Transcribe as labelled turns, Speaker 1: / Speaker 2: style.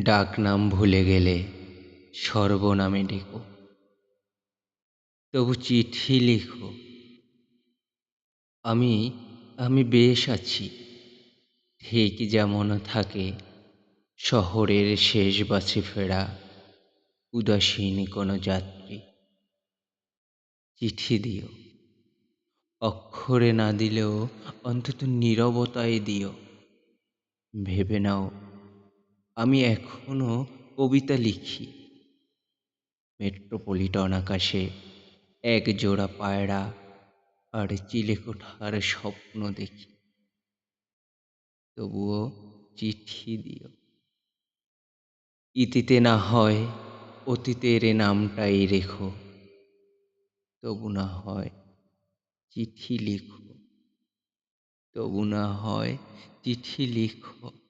Speaker 1: ডাকনাম ভুলে গেলে সর্বনামে ডেকো। তবু চিঠি লিখো, আমি আমি বেশ আছি, ঠিক যেমন থাকে শহরের শেষ বাছে ফেরা উদাসীন কোনো যাত্রী। চিঠি দিও, অক্ষরে না দিলেও অন্তত নীরবতায় দিও, ভেবে নাও আমি এখনও কবিতা লিখি। মেট্রোপলিটন আকাশে এক জোড়া পায়রা আর চিলেকোঠার স্বপ্ন দেখি। তবুও চিঠি দিও। ইতিতে না হয় অতীতের নামটাই রেখো। তবু না হয় চিঠি লিখো। তবু না হয় চিঠি লিখো।